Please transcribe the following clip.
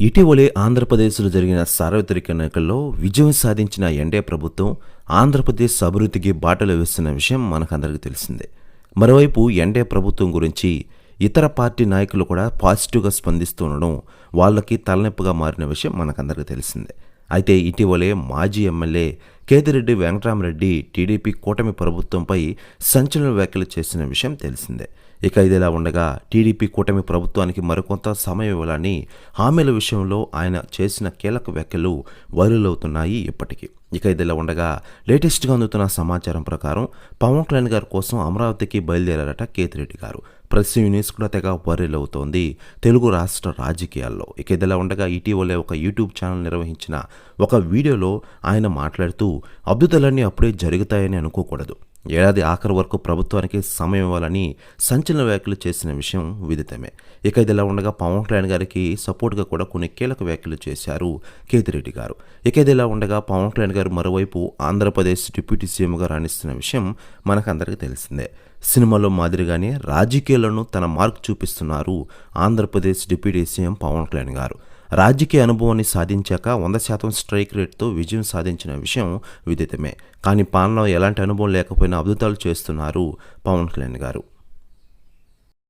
ఇటీవలే ఆంధ్రప్రదేశ్లో జరిగిన సార్వత్రిక ఎన్నికల్లో విజయం సాధించిన ఎన్డీఏ ప్రభుత్వం ఆంధ్రప్రదేశ్ అభివృద్ధికి బాటలు వేస్తున్న విషయం మనకందరికీ తెలిసిందే. మరోవైపు ఎన్డీఏ ప్రభుత్వం గురించి ఇతర పార్టీ నాయకులు కూడా పాజిటివ్గా స్పందిస్తుండడం వాళ్ళకి తలనొప్పిగా మారిన విషయం మనకందరికీ తెలిసిందే. అయితే ఇటీవలే మాజీ ఎమ్మెల్యే కేతిరెడ్డి వెంకటరామరెడ్డి టీడీపీ కూటమి ప్రభుత్వంపై సంచలన వ్యాఖ్యలు చేసిన విషయం తెలిసిందే. ఇక ఇదిలా ఉండగా టీడీపీ కూటమి ప్రభుత్వానికి మరికొంత సమయం ఇవ్వాలని హామీల విషయంలో ఆయన చేసిన కీలక వ్యాఖ్యలు వైరల్ అవుతున్నాయి ఇప్పటికీ. ఇక ఇదిలా ఉండగా లేటెస్ట్గా అందుతున్న సమాచారం ప్రకారం పవన్ కళ్యాణ్ గారి కోసం అమరావతికి బయలుదేరారట కేతిరెడ్డి గారు. ప్రెస్ యూనిస్ కూడా తెగ వైరల్ అవుతోంది తెలుగు రాష్ట్ర రాజకీయాల్లో. ఇక ఇదిలా ఉండగా ఇటీవలే ఒక యూట్యూబ్ ఛానల్ నిర్వహించిన ఒక వీడియోలో ఆయన మాట్లాడుతూ అద్భుతాలన్నీ అప్పుడే జరుగుతాయని అనుకోకూడదు. ఏడాది ఆఖరి వరకు ప్రభుత్వానికి సమయం ఇవ్వాలని సంచలన వ్యాఖ్యలు చేసిన విషయం విదితమే. ఇక ఇదిలా ఉండగా పవన్ కళ్యాణ్ గారికి సపోర్ట్గా కూడా కొన్ని కీలక వ్యాఖ్యలు చేశారు కేతిరెడ్డి గారు. ఇక ఇదిలా ఉండగా పవన్ కళ్యాణ్ గారు మరోవైపు ఆంధ్రప్రదేశ్ డిప్యూటీ సీఎంగా రాణిస్తున్న విషయం మనకందరికీ తెలిసిందే. సినిమాలో మాదిరిగానే రాజకీయాలను తన మార్క్ చూపిస్తున్నారు ఆంధ్రప్రదేశ్ డిప్యూటీ సీఎం పవన్ కళ్యాణ్ గారు. రాజకీయ అనుభవాన్ని సాధించాక వంద శాతం స్ట్రైక్ రేట్తో విజయం సాధించిన విషయం విదితమే. కానీ పాలనలో ఎలాంటి అనుభవం లేకపోయినా అద్భుతాలు చేస్తున్నారు పవన్ కళ్యాణ్ గారు.